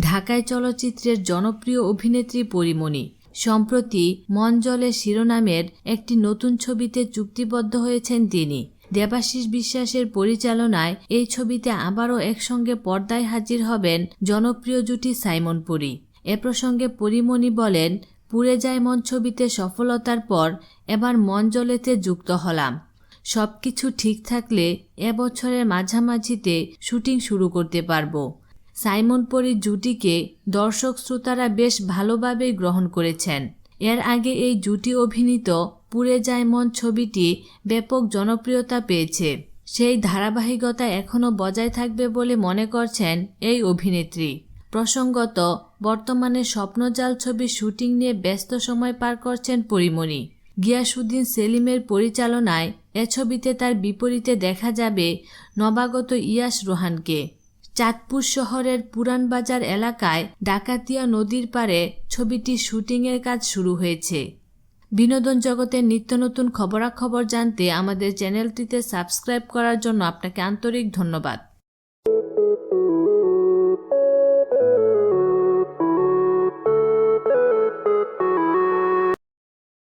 ঢাকায় চলচ্চিত্রের জনপ্রিয় অভিনেত্রী পরিমণি। সম্প্রতি মন জলে শিরোনামের একটি নতুন ছবিতে চুক্তিবদ্ধ হয়েছেন তিনি। দেবাশিস বিশ্বাসের পরিচালনায় এই ছবিতে আবারও একসঙ্গে পর্দায় হাজির হবেন জনপ্রিয় জুটি সাইমন পুরী। এ প্রসঙ্গে পরিমণি বলেন, পুড়ে যায় মন ছবিতে সফলতার পর এবার মন জলেতে যুক্ত হলাম। সবকিছু ঠিক থাকলে এবছরের মাঝামাঝিতে শুটিং শুরু করতে পারব। সাইমন পরীর জুটিকে দর্শক শ্রোতারা বেশ ভালোভাবেই গ্রহণ করেছেন। এর আগে এই জুটি অভিনীত পুড়ে যায় মন ছবিটি ব্যাপক জনপ্রিয়তা পেয়েছে। সেই ধারাবাহিকতা এখনও বজায় থাকবে বলে মনে করছেন এই অভিনেত্রী। প্রসঙ্গত, বর্তমানে স্বপ্নজাল ছবির শুটিং নিয়ে ব্যস্ত সময় পার করছেন পরিমণি। গিয়াসুদ্দিন সেলিমের পরিচালনায় এ ছবিতে তার বিপরীতে দেখা যাবে নবাগত ইয়াস রোহানকে। চাঁদপুর শহরের পুরানবাজার এলাকায় ডাকাতিয়া নদীর পাড়ে ছবিটির শুটিংয়ের কাজ শুরু হয়েছে। বিনোদন জগতের নিত্য নতুন খবরাখবর জানতে আমাদের চ্যানেলটিতে সাবস্ক্রাইব করার জন্য আপনাকে আন্তরিক ধন্যবাদ।